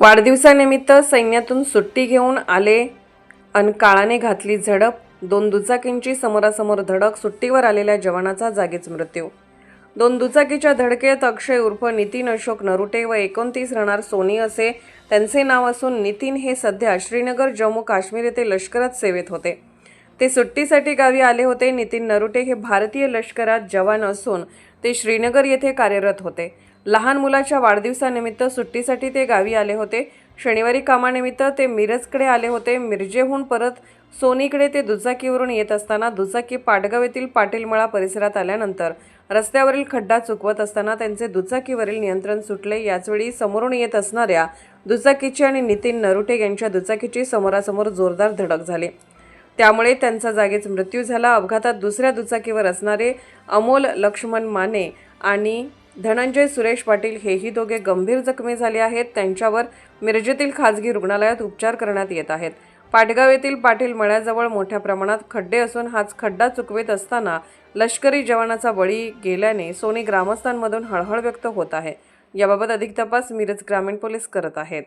वाढदिवसानिमित्त सैन्यातून सुट्टी घेऊन आले अन काळाने घातली झडप. दोन दुचाकींची समोरासमोर धडक सुट्टीवर आलेल्या जवानाचा जागीच मृत्यू. दोन दुचाकीच्या धडकेत अक्षय उर्फ नितीन अशोक नरुटे व एकोणतीस राहणार सोनी असे त्यांचे नाव असून नितीन हे सध्या श्रीनगर जम्मू काश्मीर येथे लष्करात सेवेत होते. ते सुट्टीसाठी गावी आले होते. नितीन नरुटे हे भारतीय लष्करात जवान असून ते श्रीनगर येथे कार्यरत होते. लहान मुलाच्या वाढदिवसानिमित्त सुट्टीसाठी ते गावी आले होते. शनिवारी कामानिमित्त ते मिरजकडे आले होते. मिरजेहून परत सोनीकडे ते दुचाकीवरून येत असताना दुचाकी पाटगाव येथील पाटीलमळा परिसरात आल्यानंतर रस्त्यावरील खड्डा चुकवत असताना त्यांचे दुचाकीवरील नियंत्रण सुटले. याचवेळी समोरून येत असणाऱ्या दुचाकीची आणि नितीन नरुटे यांच्या दुचाकीची समोरासमोर जोरदार धडक झाली. त्यामुळे त्यांचा जागीच मृत्यू झाला. अपघातात दुसऱ्या दुचाकीवर असणारे अमोल लक्ष्मण माने आणि धनंजय सुरेश पाटील हेही दोघे गंभीर जखमी झाले आहेत. त्यांच्यावर मिरजेतील खाजगी रुग्णालयात उपचार करण्यात येत आहेत. पाटगाव येथील पाटील मळ्याजवळ मोठ्या प्रमाणात खड्डे असून हाच खड्डा चुकवित असताना लष्करी जवानाचा बळी गेल्याने सोनी ग्रामस्थांमधून हळहळ व्यक्त होत आहे. याबाबत अधिक तपास मिरज ग्रामीण पोलीस करत आहेत.